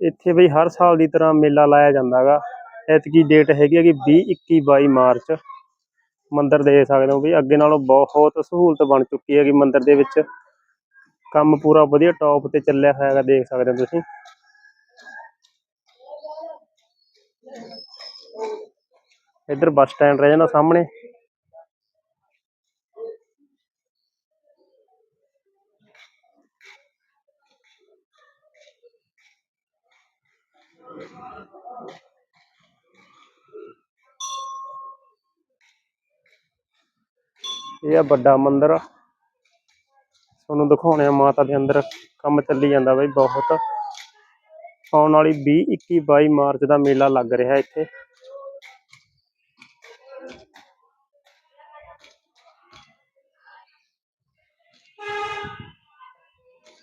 ਇੱਥੇ ਬਈ ਹਰ ਸਾਲ ਦੀ ਤਰ੍ਹਾਂ ਮੇਲਾ ਲਾਇਆ ਜਾਂਦਾਗਾ। ਐਤਕੀ ਡੇਟ ਹੈਗੀ ਹੈ ਕਿ 20 21 22 ਮਾਰਚ। ਮੰਦਿਰ ਦੇ ਸਕਦੇ ਹੋ ਵੀ ਅੱਗੇ ਨਾਲੋਂ ਬਹੁਤ ਸਹੂਲਤ ਬਣ ਚੁੱਕੀ ਹੈ ਕਿ ਮੰਦਿਰ ਦੇ ਵਿੱਚ। ਕੰਮ ਪੂਰਾ ਵਧੀਆ ਟੌਪ ਤੇ ਚੱਲਿਆ ਹੋਇਆ ਹੈਗਾ ਦੇਖ ਸਕਦੇ ਹੋ ਤੁਸੀਂ। ਇੱਧਰ ਬੱਸ ਸਟੈਂਡ ਰਹਿ ਜਾਂਦਾ ਸਾਹਮਣੇ। ਇਹ ਆ ਵੱਡਾ ਮੰਦਿਰ। ਤੁਹਾਨੂੰ ਦਿਖਾਉਣੇ ਆ ਮਾਤਾ ਦੇ ਅੰਦਰ ਕੰਮ ਚੱਲੀ ਜਾਂਦਾ ਬਈ ਬਹੁਤ। ਆਉਣ ਵਾਲੀ 20 21 22 ਮਾਰਚ ਦਾ ਮੇਲਾ ਲੱਗ ਰਿਹਾ ਇੱਥੇ।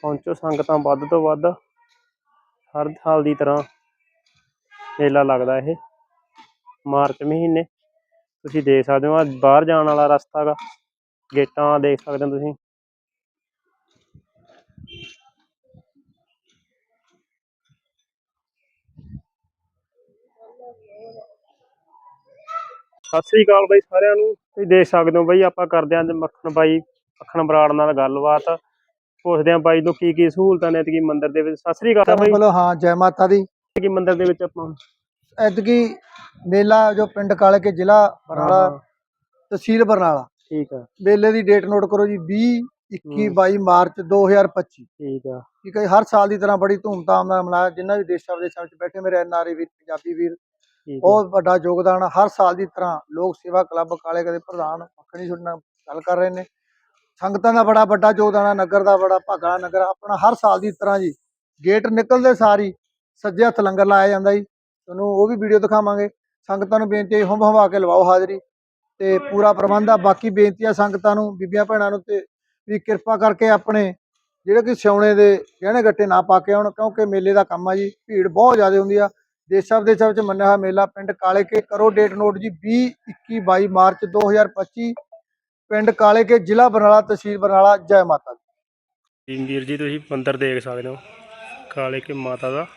ਪਹੁੰਚੋ ਸੰਗਤਾਂ ਵੱਧ ਤੋਂ ਵੱਧ। ਹਰ ਸਾਲ ਦੀ ਤਰ੍ਹਾਂ ਮੇਲਾ ਲੱਗਦਾ ਇਹ। ਮਾਰਚ ਮਹੀਨੇ। ਤੁਸੀਂ ਦੇਖ ਸਕਦੇ ਹੋ ਆ ਬਾਹਰ ਜਾਣ ਵਾਲਾ ਰਸਤਾ ਗਾ ਗੇਟਾਂ ਦੇਖ ਸਕਦੇ ਹੋ ਤੁਸੀਂ। ਸਤਿ ਸ੍ਰੀ ਅਕਾਲ ਬਾਈ ਸਾਰਿਆਂ ਨੂੰ। ਤੁਸੀਂ ਦੇਖ ਸਕਦੇ ਹੋ ਬਾਈ, ਆਪਾਂ ਕਰਦੇ ਆਂ ਮੱਖਣ ਬਾਈ, ਮੱਖਣ ਬਰਾੜ ਨਾਲ ਗੱਲਬਾਤ। ਪੁੱਛਦੇ ਆਂ ਬਾਈ ਤੋਂ ਕੀ ਕੀ ਸਹੂਲਤਾਂ ਨੇ, ਐਤਕੀ ਮੰਦਿਰ ਦੇ ਵਿੱਚ। ਸਤਿ ਸ੍ਰੀ ਅਕਾਲ ਬਾਈ। ਬੋਲੋ ਹਾਂ, ਜੈ ਮਾਤਾ ਦੀ। ਕੀ ਮੰਦਿਰ ਦੇ ਵਿੱਚ ਆਪਾਂ ਐਤਕੀ ਮੇਲਾ ਜੋ ਪਿੰਡ ਕਾਲੇ ਕੇ ਜ਼ਿਲ੍ਹਾ ਬਰਨਾਲਾ ਹਾਂ, ਤਹਿਸੀਲ ਬਰਨਾਲਾ। ਠੀਕ ਆ। ਮੇਲੇ ਦੀ ਡੇਟ ਨੋਟ ਕਰੋ ਜੀ 20 21 ਹੂੰ। 22 ਮਾਰਚ 2025 ਠੀਕ ਆ। ਠੀਕ ਹੈ ਹਰ ਸਾਲ ਦੀ ਤਰ੍ਹਾਂ ਬੜੀ ਧੂਮਧਾਮ ਨਾਲ ਮਨਾਇਆ ਜਿੰਨਾ ਵੀ ਦੇਸ਼ਾਂ ਵਿਦੇਸ਼ਾਂ ਵਿੱਚ ਬੈਠੇ ਮੇਰੇ ਐਨਆਰਏ ਵੀਰ ਪੰਜਾਬੀ ਵੀਰ ਬਹੁਤ ਵੱਡਾ ਯੋਗਦਾਨ। ਹਰ ਸਾਲ ਦੀ ਤਰ੍ਹਾਂ ਲੋਕ ਸੇਵਾ ਕਲੱਬ ਕਾਲੇ ਕੇ ਦੇ ਪ੍ਰਧਾਨ ਮੱਖਣੀ ਨਾਲ ਗੱਲ ਕਰ ਰਹੇ ਨੇ। ਸੰਗਤਾਂ ਦਾ ਬੜਾ ਵੱਡਾ ਯੋਗਦਾਨ ਆ ਨਗਰ ਦਾ ਬੜਾ ਭਾਗਾ ਨਗਰ ਆਪਣਾ ਹਰ ਸਾਲ ਦੀ ਤਰ੍ਹਾਂ ਜੀ ਗੇਟ ਨਿਕਲਦੇ ਸਾਰੀ ਸੱਜੇ ਹੱਥ ਲੰਗਰ ਲਾਇਆ ਜਾਂਦਾ ਜੀ। ਤੁਹਾਨੂੰ ਉਹ ਵੀ ਵੀਡੀਓ ਦਿਖਾਵਾਂਗੇ। ਸੰਗਤਾਂ ਨੂੰ ਬੇਨਤੀ ਹੈ ਹਵਾ ਕੇ ਲਵਾਓ ਹਾਜ਼ਰੀ। ਤੇ ਪੂਰਾ ਪ੍ਰਬੰਧ ਆ। ਬਾਕੀ ਬੇਨਤੀ ਆ ਸੰਗਤਾਂ ਨੂੰ, ਬੀਬੀਆਂ ਭੈਣਾਂ ਨੂੰ ਤੇ ਵੀ ਕਿਰਪਾ ਕਰਕੇ ਆਪਣੇ ਜਿਹੜੇ ਕਿ ਸਿਉਣੇ ਦੇ ਗਹਿਣੇ ਗੱਟੇ ਨਾ ਪਾ ਕੇ ਆਉਣ, ਕਿਉਂਕਿ ਮੇਲੇ ਦਾ ਕੰਮ ਆ ਜੀ। ਭੀੜ ਬਹੁਤ ਜ਼ਿਆਦਾ ਹੁੰਦੀ ਆ। ਦੇਸ਼ਾਂ ਵਿਦੇਸ਼ਾਂ ਵਿੱਚ ਮੰਨਿਆ ਹੋਇਆ ਮੇਲਾ ਪਿੰਡ ਕਾਲੇ ਕੇ ਕਰੋ ਡੇਟ ਨੋਟ ਜੀ 20 21 22 ਮਾਰਚ 2025 ਪਿੰਡ ਕਾਲੇ ਕੇ ਜ਼ਿਲ੍ਹਾ ਬਰਨਾਲਾ, ਤਹਿਸੀਲ ਬਰਨਾਲਾ, ਜੈ ਮਾਤਾ ਦੀ। ਵੀਰ ਜੀ, ਤੁਸੀਂ ਮੰਦਿਰ ਦੇਖ ਸਕਦੇ ਹੋ। ਕਾਲੇ ਕੇ ਮਾਤਾ ਦਾ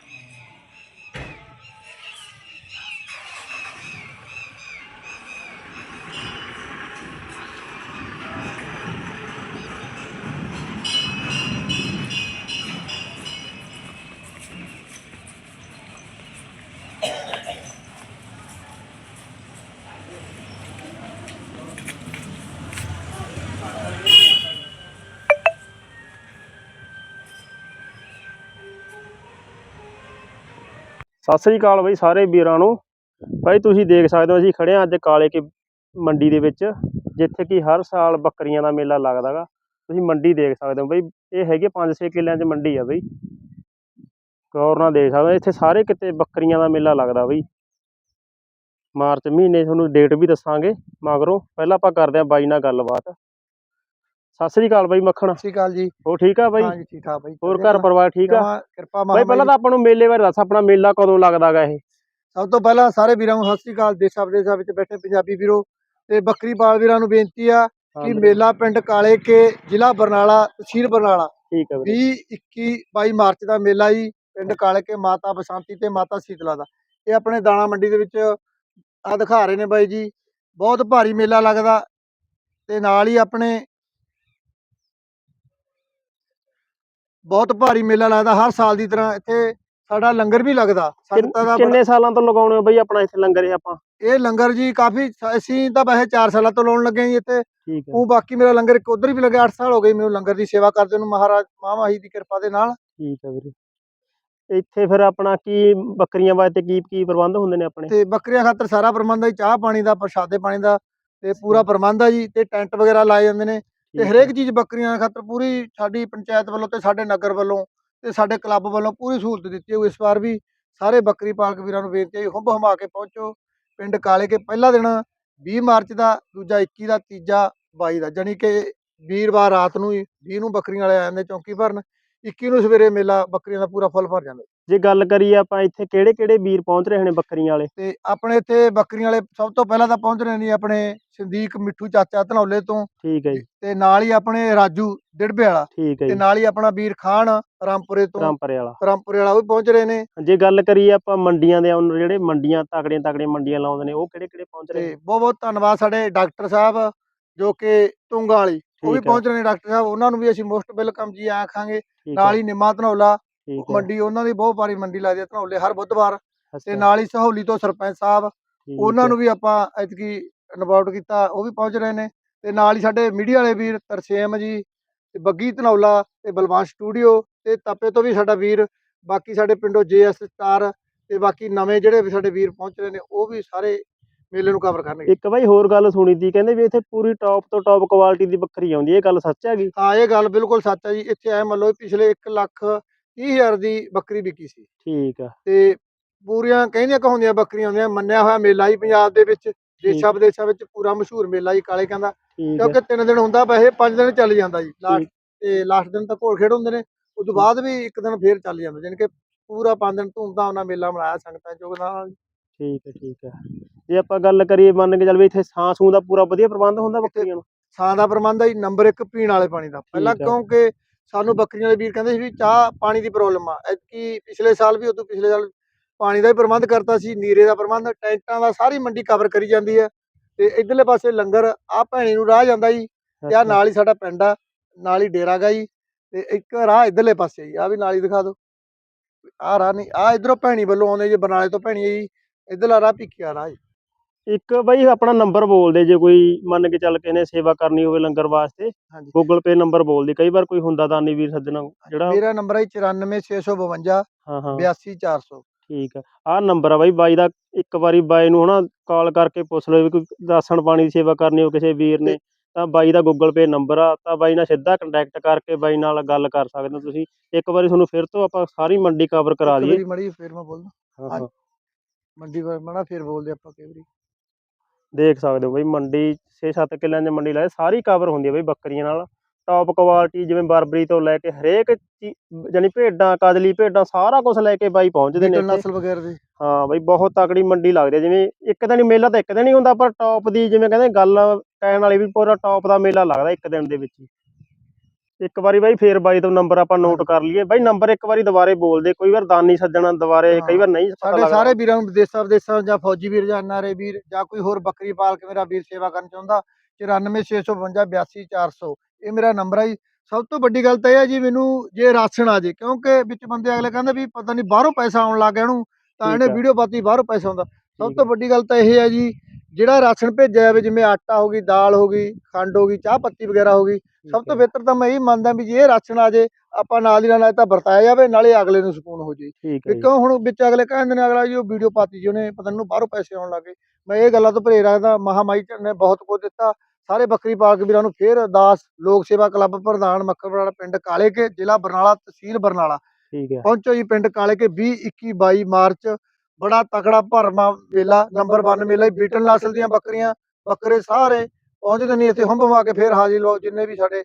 ਸਤਿ ਸ੍ਰੀ ਅਕਾਲ ਬਈ ਸਾਰੇ ਵੀਰਾਂ ਨੂੰ। ਬਾਈ ਤੁਸੀਂ ਦੇਖ ਸਕਦੇ ਹੋ, ਅਸੀਂ ਖੜੇ ਹਾਂ ਅੱਜ ਕਾਲੇ ਕੇ ਮੰਡੀ ਦੇ ਵਿੱਚ, ਜਿੱਥੇ ਕਿ ਹਰ ਸਾਲ ਬੱਕਰੀਆਂ ਦਾ ਮੇਲਾ ਲੱਗਦਾਗਾ ਤੁਸੀਂ ਮੰਡੀ ਦੇਖ ਸਕਦੇ ਹੋ ਬਈ, ਇਹ ਹੈਗੇ 5-6 ਕਿੱਲਿਆਂ 'ਚ ਮੰਡੀ ਆ ਬਈ। ਗੌਰ ਨਾਲ ਦੇਖ ਸਕਦੇ ਇੱਥੇ ਸਾਰੇ ਕਿਤੇ ਬੱਕਰੀਆਂ ਦਾ ਮੇਲਾ ਲੱਗਦਾ ਬਈ। ਮਾਰਚ ਮਹੀਨੇ ਤੁਹਾਨੂੰ ਡੇਟ ਵੀ ਦੱਸਾਂਗੇ, ਮਗਰੋਂ ਪਹਿਲਾਂ ਆਪਾਂ ਕਰਦੇ ਹਾਂ ਬਾਈ ਨਾਲ ਗੱਲਬਾਤ। ਸਤਿ ਸ੍ਰੀ ਅਕਾਲ ਬਾਈ ਮੱਖਣ। ਸਤਿ ਸ਼੍ਰੀ ਅਕਾਲ ਜੀ। ਹੋ ਠੀਕ ਆ ਬਾਈ? ਹਾਂ ਜੀ ਠੀਕ ਠਾਕ ਬਾਈ। ਹੋਰ ਘਰ ਪਰਿਵਾਰ ਠੀਕ ਆ? ਕਿਰਪਾ ਬਾਈ ਪਹਿਲਾਂ ਤਾਂ ਆਪਾਂ ਨੂੰ ਮੇਲੇ ਬਾਰੇ ਦੱਸ ਆਪਣਾ ਮੇਲਾ ਕਦੋਂ ਲੱਗਦਾਗਾ ਇਹ? ਸਭ ਤੋਂ ਪਹਿਲਾਂ ਸਾਰੇ ਵੀਰਾਂ ਨੂੰ ਸਤਿ ਸ਼੍ਰੀ ਅਕਾਲ। ਦੇਸ਼ਾਂ ਵਿਦੇਸ਼ਾਂ ਵਿੱਚ ਬੈਠੇ ਪੰਜਾਬੀ ਵੀਰੋ ਤੇ ਬੱਕਰੀ ਪਾਲ ਵੀਰਾਂ ਨੂੰ ਬੇਨਤੀ ਆ ਹਾਂ ਕਿ ਮੇਲਾ ਪਿੰਡ ਕਾਲੇ ਕੇ ਜ਼ਿਲ੍ਹਾ ਬਰਨਾਲਾ ਤਹਿਸੀਲ ਬਰਨਾਲਾ। ਠੀਕ ਆ ਵੀਰੇ 20 21 22 ਮਾਰਚ ਦਾ ਮੇਲਾ ਜੀ ਪਿੰਡ ਕਾਲੇ ਕੇ ਮਾਤਾ ਬਸੰਤੀ ਤੇ ਮਾਤਾ ਸੀਤਲਾ ਦਾ। ਇਹ ਆਪਣੇ ਦਾਣਾ ਮੰਡੀ ਦੇ ਵਿੱਚ ਆ ਦਿਖਾ ਰਹੇ ਨੇ ਬਾਈ ਜੀ। ਬਹੁਤ ਭਾਰੀ ਮੇਲਾ ਲੱਗਦਾ ਤੇ ਨਾਲ ਹੀ ਆਪਣੇ ਬਹੁਤ ਭਾਰੀ ਮੇਲਾ ਲੱਗਦਾ ਹਰ ਸਾਲ ਦੀ ਤਰ੍ਹਾਂ ਇੱਥੇ ਸਾਡਾ ਲੰਗਰ ਵੀ ਲੱਗਦਾ ਸੰਗਤਾਂ ਦਾ ਕਿੰਨੇ ਸਾਲਾਂ ਤੋਂ ਲਗਾਉਣੇ ਹੋ ਬਈ ਆਪਣਾ ਇੱਥੇ ਲੰਗਰ ਇਹ ਆਪਾਂ? ਇਹ ਲੰਗਰ ਜੀ ਕਾਫੀ ਅਸੀਂ ਤਾਂ ਵੈਸੇ 4 ਸਾਲਾਂ ਤੋਂ ਲਾਉਣ ਲੱਗੇ ਜੀ ਇੱਥੇ। ਉਹ ਬਾਕੀ ਮੇਰਾ ਲੰਗਰ ਇੱਕ ਉਧਰ ਵੀ ਲੱਗਿਆ 8 ਸਾਲ ਹੋ ਗਏ ਮੈਨੂੰ ਲੰਗਰ ਦੀ ਸੇਵਾ ਕਰਦੇ ਨੂੰ ਮਹਾਰਾਜ ਮਹਾਮਾਹੀ ਦੀ ਕਿਰਪਾ ਦੇ ਨਾਲ। ਠੀਕ ਹੈ ਵੀਰੇ। ਇੱਥੇ ਫਿਰ ਆਪਣਾ ਕੀ ਬੱਕਰੀਆਂ ਵਾਸਤੇ ਕੀ ਕੀ ਪ੍ਰਬੰਧ ਹੁੰਦੇ ਨੇ ਆਪਣੇ? ਤੇ ਬੱਕਰੀਆਂ ਖਾਤਰ ਸਾਰਾ ਪ੍ਰਬੰਧ ਹੈ ਚਾਹ ਪਾਣੀ ਦਾ ਪ੍ਰਸ਼ਾਦੇ ਪਾਣੀ ਦਾ ਤੇ ਪੂਰਾ ਪ੍ਰਬੰਧ ਹੈ ਜੀ ਤੇ ਟੈਂਟ ਵਗੈਰਾ ਲਾਏ ਜਾਂਦੇ ਨੇ। ਤੇ ਹਰੇਕ ਚੀਜ਼ ਬੱਕਰੀਆਂ ਖਾਤਰ ਪੂਰੀ ਸਾਡੀ ਪੰਚਾਇਤ ਵੱਲੋਂ ਤੇ ਸਾਡੇ ਨਗਰ ਵੱਲੋਂ ਤੇ ਸਾਡੇ ਕਲੱਬ ਵੱਲੋਂ ਪੂਰੀ ਸਹੂਲਤ ਦਿੱਤੀ ਹੈ। ਇਸ ਵਾਰ ਵੀ ਸਾਰੇ ਬੱਕਰੀ ਪਾਲਕ ਵੀਰਾਂ ਨੂੰ ਬੇਨਤੀ ਹੈ ਹੁੰਬ ਹਮਾ ਕੇ ਪਹੁੰਚੋ। ਪਿੰਡ ਕਾਲੇ ਕੇ ਪਹਿਲਾ ਦਿਨ 20 ਮਾਰਚ ਦਾ ਦੂਜਾ 21 ਦਾ ਤੀਜਾ 22 ਦਾ। ਜਾਣੀ ਕਿ ਵੀਰਵਾਰ ਰਾਤ ਨੂੰ ਹੀ 20 ਨੂੰ ਬੱਕਰੀਆਂ ਵਾਲੇ ਆ ਜਾਂਦੇ ਚੌਂਕੀ ਭਰਨ। 21 ਨੂੰ ਸਵੇਰੇ ਮੇਲਾ ਬੱਕਰੀਆਂ ਦਾ ਪੂਰਾ ਫੁੱਲ ਭਰ ਜਾਂਦਾ। ਜੇ ਗੱਲ ਕਰੀਏ ਆਪਾਂ ਇੱਥੇ ਕਿਹੜੇ ਕਿਹੜੇ ਵੀਰ ਪਹੁੰਚ ਰਹੇ ਨੇ ਬੱਕਰੀਆਂ ਵਾਲੇ? ਤੇ ਆਪਣੇ ਇੱਥੇ ਬੱਕਰੀਆਂ ਵਾਲੇ ਸਭ ਤੋਂ ਪਹਿਲਾਂ ਤਾਂ ਪਹੁੰਚ ਰਹੇ ਨੇ ਆਪਣੇ ਸੰਦੀਕ ਮਿੱਠੂ ਚਾਚਾ ਧਨੌਲੇ ਤੋਂ। ਠੀਕ ਹੈ ਜੀ। ਤੇ ਨਾਲ ਹੀ ਆਪਣੇ ਰਾਜੂ ਡਿੜਬੇ ਵਾਲਾ। ਠੀਕ ਹੈ ਤੇ ਜੀ। ਨਾਲ ਹੀ ਆਪਣਾ ਵੀਰ ਖਾਨ ਰਾਮਪੁਰੇ ਤੋਂ। ਰਾਮਪਰੇ ਵਾਲਾ। ਰਾਮਪੁਰੇ ਵਾਲਾ ਉਹ ਵੀ ਪਹੁੰਚ ਰਹੇ ਨੇ। ਜੇ ਗੱਲ ਕਰੀਏ ਆਪਾਂ ਮੰਡੀਆਂ ਦੇ ਓਨਰ ਜਿਹੜੇ ਮੰਡੀਆਂ ਤਕੜੀਆਂ ਤਕੜੀਆਂ ਮੰਡੀਆਂ ਲਾਉਂਦੇ ਨੇ ਉਹ ਕਿਹੜੇ ਕਿਹੜੇ ਪਹੁੰਚ ਰਹੇ ਤੇ ਨੇ? ਬਹੁਤ ਬਹੁਤ ਧੰਨਵਾਦ ਸਾਡੇ ਡਾਕਟਰ ਸਾਹਿਬ ਜੋ ਕਿ ਤੁੰਗਾ ਵਾਲੀ। ਉਹ ਵੀ ਪਹੁੰਚ ਰਹੇ ਨੇ ਡਾਕਟਰ ਸਾਹਿਬ ਉਹਨਾਂ ਨੂੰ ਵੀ ਅਸੀਂ ਮੋਸਟ ਵੈਲਕਮ ਜੀ ਆਖਾਂਗੇ। ਨਾਲ ਹੈ ਨਿਮਾ ਧਨੌਲਾ ਮੰਡੀ ਉਹਨਾਂ ਦੀ ਬਹੁਤ ਭਾਰੀ ਮੰਡੀ ਲੱਗਦੀ ਹੈ ਧਨੌਲੇ ਹਰ ਬੁੱਧਵਾਰ। ਤੇ ਨਾਲ ਹੀ ਸਹੌਲੀ ਤੋਂ ਸਰਪੰਚ ਸਾਹਿਬ ਉਹਨਾਂ ਨੂੰ ਵੀ ਆਪਾਂ ਐਤਕੀ ਇਨਵਾਈਟ ਕੀਤਾ ਉਹ ਵੀ ਪਹੁੰਚ ਰਹੇ ਨੇ। ਤੇ ਨਾਲ ਹੀ ਸਾਡੇ ਮੀਡੀਆ ਵਾਲੇ ਵੀਰ ਤਰਸੇਮ ਜੀ ਤੇ ਬੱਗੀ ਧਨੌਲਾ ਤੇ ਬਲਵਾਨ ਸਟੂਡੀਓ ਤੇ ਤਪੇ ਤੋਂ ਵੀ ਸਾਡਾ ਵੀਰ ਬਾਕੀ ਸਾਡੇ ਪਿੰਡੋਂ ਜੇਐਸ ਸਟਾਰ ਤੇ ਬਾਕੀ ਨਵੇਂ ਜਿਹੜੇ ਵੀ ਸਾਡੇ ਵੀਰ ਪਹੁੰਚ ਰਹੇ ਨੇ ਉਹ ਵੀ ਸਾਰੇ ਮੇਲੇ ਨੂੰ ਕਵਰ ਕਰਨਗੇ। ਇੱਕ ਬਾਈ ਹੋਰ ਗੱਲ ਸੁਣੀ ਤੀ ਕਹਿੰਦੇ ਵੀ ਇੱਥੇ ਪੂਰੀ ਟੌਪ ਤੋਂ ਟੌਪ ਕੁਆਲਿਟੀ ਦੀ ਬੱਕਰੀ ਆਉਂਦੀ ਹੈ ਇਹ ਗੱਲ ਸੱਚ ਹੈਗੀ? ਹਾਂ ਇਹ ਗੱਲ ਬਿਲਕੁਲ ਸੱਚ ਹੈ ਜੀ। ਇੱਥੇ ਐ ਮੰਨ ਲਓ ਪਿਛਲੇ 1 ਲੱਖ 30 ਹਜ਼ਾਰ ਦੀ ਬੱਕਰੀ ਵਿਕੀ ਸੀ। ਠੀਕ ਆ। ਤੇ ਪੂਰੀਆਂ ਕਹਿੰਦੀਆਂ ਕਹਾਉਂਦੀਆਂ ਬੱਕਰੀਆਂ ਹੁੰਦੀਆਂ ਮੰਨਿਆ ਹੋਇਆ ਮੇਲਾ ਹੀ ਪੰਜਾਬ ਦੇ ਵਿੱਚ ਦੇਸ਼ਾਂ ਵਿਦੇਸ਼ਾਂ ਵਿੱਚ ਪੂਰਾ ਮਸ਼ਹੂਰ ਮੇਲਾ ਜੀ ਕਾਲੇ ਕਹਿੰਦਾ ਹੈ ਕਿਉਂਕਿ ਤਿੰਨ ਦਿਨ ਹੁੰਦਾ ਵੈਸੇ ਪੰਜ ਦਿਨ ਚੱਲ ਜਾਂਦਾ ਜੀ ਲਾਸਟ। ਤੇ ਲਾਸਟ ਦਿਨ ਤਾਂ ਘੋਲ ਖੇਡ ਹੁੰਦੇ ਨੇ। ਉਸ ਤੋਂ ਬਾਅਦ ਵੀ ਇੱਕ ਦਿਨ ਫੇਰ ਚੱਲ ਜਾਂਦਾ ਜਾਣੀ ਕਿ ਪੂਰਾ ਪੰਜ ਦਿਨ ਧੂਮਧਾਮ ਨਾਲ ਮੇਲਾ ਮਨਾਇਆ ਸੰਗਤਾਂ ਚੋਂ ਨਾਲ। ਠੀਕ ਹੈ ਠੀਕ ਹੈ ਜੇ ਆਪਾਂ ਗੱਲ ਕਰੀਏ ਮੰਨ ਕੇ ਚੱਲ ਵੀ ਇੱਥੇ ਸਾਂ ਸੂ ਦਾ ਪੂਰਾ ਵਧੀਆ ਪ੍ਰਬੰਧ ਹੁੰਦਾ ਬੱਕਰੀਆਂ ਨੂੰ? ਛਾਂ ਦਾ ਪ੍ਰਬੰਧ ਹੈ ਜੀ ਨੰਬਰ 1 ਪੀਣ ਵਾਲੇ ਪਾਣੀ ਦਾ। ਪਹਿਲਾਂ ਆ। ਕਿਉਂਕਿ ਸਾਨੂੰ ਬੱਕਰੀਆਂ ਵਾਲੇ ਵੀਰ ਕਹਿੰਦੇ ਸੀ ਵੀ ਚਾਹ ਪਾਣੀ ਦੀ ਪ੍ਰੋਬਲਮ ਆ। ਐਤਕੀ ਪਿਛਲੇ ਸਾਲ ਵੀ ਉਦੋਂ ਪਿਛਲੇ ਸਾਲ ਪਾਣੀ ਦਾ ਵੀ ਪ੍ਰਬੰਧ ਕਰਤਾ ਸੀ ਨੀਰੇ ਦਾ ਪ੍ਰਬੰਧ ਟੈਂਟਾਂ ਦਾ ਸਾਰੀ ਮੰਡੀ ਕਵਰ ਕਰੀ ਜਾਂਦੀ ਹੈ ਤੇ ਇਧਰਲੇ ਪਾਸੇ ਲੰਗਰ ਆ ਭੈਣੀ ਨੂੰ ਰਾਹ ਜਾਂਦਾ ਜੀ ਤੇ ਆਹ ਨਾਲ ਹੀ ਸਾਡਾ ਪਿੰਡ ਆ ਨਾਲ ਹੀ ਡੇਰਾ ਗਾ ਜੀ ਤੇ ਇੱਕ ਰਾਹ ਇਧਰਲੇ ਪਾਸੇ ਜੀ ਆ ਵੀ ਨਾਲ ਹੀ ਦਿਖਾ ਦਿਓ। ਆ ਰਾਹ ਨਹੀਂ ਆ ਇਧਰੋਂ ਭੈਣੀ ਵੱਲੋਂ ਆਉਂਦੇ ਜੇ ਬਰਨਾਲੇ ਤੋਂ ਭੈਣੀ ਆ ਜੀ ਇਧਰਲਾ ਰਾਹ ਭਿੱਖਿਆ ਰਾਹ ਜੀ। ਇੱਕ ਬਾਈ ਆਪਣਾ ਨੰਬਰ ਬੋਲ ਦੇ ਜੇ ਕੋਈ ਮੰਨ ਕੇ ਚੱਲ ਕੇ ਨੇ ਸੇਵਾ ਕਰਨੀ ਹੋਵੇ ਲੰਗਰ ਵਾਸਤੇ ਹਾਂਜੀ। ਗੂਗਲ ਪੇ ਨੰਬਰ ਬੋਲ ਦੇ ਕਈ ਵਾਰ ਕੋਈ ਹੁੰਦਾ ਦਾਨੀ ਵੀਰ ਸੱਜਣਾ ਜਿਹੜਾ ਮੇਰਾ ਨੰਬਰ ਹੈ 94652 ਹਾਂ ਹਾਂ। 82400 ਠੀਕ ਆ। ਆਹ ਨੰਬਰ ਆ ਬਾਈ ਬਾਈ ਦਾ ਇੱਕ ਵਾਰੀ ਬਾਈ ਨੂੰ ਹਨਾ ਕਾਲ ਕਰਕੇ ਪੁੱਛ ਲਓ ਵੀ ਕੋਈ ਰਾਸ਼ਨ ਪਾਣੀ ਦੀ ਸੇਵਾ ਕਰਨੀ ਹੋ ਕਿਸੇ ਵੀਰ ਨੇ ਤਾਂ ਬਾਈ ਦਾ ਗੂਗਲ ਪੇ ਨੰਬਰ ਆ ਤਾਂ ਬਾਈ ਨਾਲ ਸਿੱਧਾ ਕੰਟੈਕਟ ਕਰਕੇ ਬਾਈ ਨਾਲ ਗੱਲ ਕਰ ਸਕਦੇ ਹੋ ਤੁਸੀਂ। ਇੱਕ ਵਾਰੀ ਤੁਹਾਨੂੰ ਫਿਰ ਤੋਂ ਆਪਾਂ ਸਾਰੀ ਮੰਡੀ ਕਵਰ ਕਰਾ ਦਈਏ। ਮੜੀ ਫੇਰ ਮੈਂ ਬੋਲਦਾ। ਹਾਂ। ਮੰਡੀ ਵਾਰ ਮੜਾ ਫੇਰ ਬੋਲਦੇ ਆਪਾਂ ਕਈ ਵਾਰੀ। ਦੇਖ ਸਕਦੇ ਹੋ ਬਈ ਮੰਡੀ 6-7 ਕਿੱਲਿਆਂ ਦੀ ਮੰਡੀ ਲਾਏ ਸਾਰੀ ਕਵਰ ਹੁੰਦੀ ਹੈ ਬਈ ਬੱਕਰੀਆਂ ਨਾਲ। ਟੌਪ ਕੁਆਲਿਟੀ ਜਿਵੇਂ ਬਰਬਰੀ ਤੋਂ ਲੈ ਕੇ ਹਰੇਕ ਜਾਣੀ ਭੇਡਾਂ ਕਜਲੀ ਭੇਡਾਂ ਸਾਰਾ ਕੁਝ ਲੈ ਕੇ ਬਾਈ ਪਹੁੰਚਦੇ ਨੇ ਨਸਲ ਵਗੈਰਾ ਦੇ। ਹਾਂ ਬਈ ਬਹੁਤ ਤਕੜੀ ਮੰਡੀ ਲੱਗਦੀ ਹੈ ਜਿਵੇਂ ਇੱਕ ਦਿਨ ਹੀ ਮੇਲਾ ਤਾਂ ਇੱਕ ਦਿਨ ਹੀ ਹੁੰਦਾ ਪਰ ਟੌਪ ਦੀ ਜਿਵੇਂ ਕਹਿੰਦੇ ਗੱਲ ਕਹਿਣ ਵਾਲੀ ਵੀ ਪੂਰਾ ਟੌਪ ਦਾ ਮੇਲਾ ਲੱਗਦਾ ਇੱਕ ਦਿਨ ਦੇ ਵਿੱਚ ਇੱਕ ਵਾਰੀ ਬਾਈ ਫੇਰ ਬਾਈ ਤੋਂ ਨੰਬਰ ਆਪਾਂ ਨੋਟ ਕਰ ਲਈਏ। ਬਾਈ ਨੰਬਰ ਇੱਕ ਵਾਰੀ ਦੁਬਾਰੇ ਬੋਲ ਦੇ ਕੋਈ ਵਾਰ ਦਾਨੀ ਸੱਜਣਾ ਦੁਬਾਰੇ ਕਈ ਵਾਰ ਨਹੀਂ ਪਤਾ ਸਾਡੇ ਲੱਗਦਾ। ਸਾਰੇ ਵੀਰਾਂ ਨੂੰ ਵਿਦੇਸ਼ਾਂ ਵਿਦੇਸ਼ਾਂ ਜਾਂ ਫੌਜੀ ਵੀਰ ਜਾਂ ਐਨਆਰਏ ਵੀਰ ਜਾਂ ਕੋਈ ਹੋਰ ਬੱਕਰੀ ਪਾਲ ਕੇ ਮੇਰਾ ਵੀਰ ਸੇਵਾ ਕਰਨ ਚਾਹੁੰਦਾ 94652 82400 ਇਹ ਮੇਰਾ ਨੰਬਰ ਹੈ ਜੀ। ਸਭ ਤੋਂ ਵੱਡੀ ਗੱਲ ਤਾਂ ਇਹ ਹੈ ਜੀ ਮੈਨੂੰ ਜੇ ਰਾਸ਼ਨ ਆ ਜੇ ਕਿਉਂਕਿ ਵਿੱਚ ਬੰਦੇ ਅਗਲੇ ਕਹਿੰਦੇ ਵੀ ਪਤਾ ਨਹੀਂ ਬਾਹਰੋਂ ਪੈਸਾ ਆਉਣ ਲੱਗ ਗਿਆ ਇਹਨੂੰ ਤਾਂ ਠੀਕ ਇਹਨੇ ਆ। ਵੀਡੀਓ ਪਾਤੀ ਬਾਹਰੋਂ ਪੈਸਾ ਆਉਂਦਾ। ਸਭ ਠੀਕ ਤੋਂ ਵੱਡੀ ਗੱਲ ਤਾਂ ਇਹ ਹੈ ਜੀ ਜਿਹੜਾ ਰਾਸ਼ਨ ਭੇਜਿਆ ਜਿਵੇਂ ਆਟਾ ਹੋ ਗਈ ਦਾਲ ਹੋ ਗਈ ਖੰਡ ਹੋ ਗਈ ਚਾਹ ਪੱਤੀ ਵਗੈਰਾ ਹੋ ਗਈ ਸਭ ਤੋਂ ਬਿਹਤਰ ਤਾਂ ਮੈਂ ਇਹ ਮੰਨਦਾ ਵੀ ਜੇ ਇਹ ਰਾਸ਼ਨ ਆ ਜੇ ਆਪਾਂ ਨਾਲ ਦੀ ਨਾਲ ਤਾਂ ਵਰਤਾਇਆ ਜਾਵੇ ਨਾਲੇ ਅਗਲੇ ਨੂੰ ਸਕੂਨ ਹੋ ਜੇ। ਹੈ ਵੀ। ਕਿਉਂ ਹੁਣ ਵਿੱਚ ਅਗਲੇ ਕਹਿੰਦੇ ਨੇ ਅਗਲਾ ਜੀ ਉਹ ਵੀਡੀਓ ਪਾਤੀ ਜੀ ਉਹਨੇ ਪਤਾ ਨਹੀਂ ਬਾਹਰੋਂ ਪੈਸੇ ਆਉਣ ਲੱਗੇ ਮੈਂ ਇਹ ਗੱਲਾਂ ਤੋਂ ਭਰੇ ਰੱਖਦਾ ਮਹਾਮਾਈ ਨੇ ਬਹੁਤ ਕੁਝ ਦਿੱਤਾ। ਸਾਰੇ ਬੱਕਰੀ ਪਾਲਕ ਵੀਰਾਂ ਨੂੰ ਫੇਰ ਅਰਦਾਸ ਲੋਕ ਸੇਵਾ ਕਲੱਬ ਪ੍ਰਧਾਨ ਮੱਕਰਵਾੜਾ ਪਿੰਡ ਕਾਲੇ ਕੇ ਜ਼ਿਲ੍ਹਾ ਬਰਨਾਲਾ ਤਹਿਸੀਲ ਬਰਨਾਲਾ। ਠੀਕ ਹੈ। ਪਹੁੰਚੋ ਜੀ ਪਿੰਡ ਕਾਲੇ ਕੇ 20 21 22 ਮਾਰਚ ਬੜਾ ਤਕੜਾ ਭਰਮਾ ਮੇਲਾ ਨੰਬਰ 1 ਮੇਲਾ ਜੀ, ਬੀਟਲ ਨਸਲ ਦੀਆਂ ਬੱਕਰੀਆਂ ਬੱਕਰੇ ਸਾਰੇ ਪਹੁੰਚਦੇ ਨਹੀਂ ਇੱਥੇ ਹੁੰਭਵਾ ਕੇ ਫੇਰ ਹਾਜ਼ਰ ਲੋਕ ਜਿੰਨੇ ਵੀ ਸਾਡੇ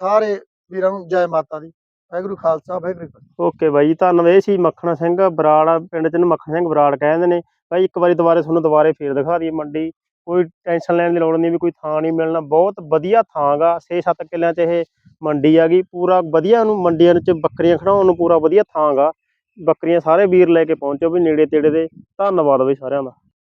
ਸਾਰੇ ਵੀਰਾਂ ਨੂੰ ਜੈ ਮਾਤਾ ਦੀ। ਵਾਹਿਗੁਰੂ ਖਾਲਸਾ, ਵਾਹਿਗੁਰੂ ਜੀ ਕੀ ਫਤਿਹ। ਓਕੇ ਬਾਈ ਜੀ, ਧੰਨਵਾਦ। ਇਹ ਸੀ ਮੱਖਣ ਸਿੰਘ ਬਰਾੜ, ਪਿੰਡ ਚ ਇਹਨੂੰ ਮੱਖਣ ਸਿੰਘ ਬਰਾੜ ਕਹਿੰਦੇ ਨੇ। ਬਾਈ, ਇੱਕ ਵਾਰੀ ਦੁਬਾਰੇ ਤੁਹਾਨੂੰ ਦੁਬਾਰੇ ਫੇਰ ਦਿਖਾ ਦਈਏ ਮੰਡੀ। ਕੋਈ ਟੈਨਸ਼ਨ ਲੈਣ ਦੀ ਲੋੜ ਨਹੀਂ ਵੀ ਕੋਈ ਥਾਂ ਨਹੀਂ ਮਿਲਣਾ। ਬਹੁਤ ਵਧੀਆ ਥਾਂ ਗਾ 6-7 ਕਿੱਲਿਆਂ ਚ ਇਹ ਮੰਡੀ ਆ ਗਈ। ਪੂਰਾ ਵਧੀਆ ਨੂੰ ਮੰਡੀਆਂ ਚ ਬੱਕਰੀਆਂ ਖੜਾਉਣ ਨੂੰ ਪੂਰਾ ਵਧੀਆ ਥਾਂ ਗਾ ਬੱਕਰੀਆਂ ਸਾਰੇ ਵੀਰ ਲੈ ਕੇ ਪਹੁੰਚੋ ਵੀ ਨੇੜੇ ਤੇੜੇ ਦੇ। ਧੰਨਵਾਦ ਬਈ ਸਾਰਿਆਂ ਦਾ।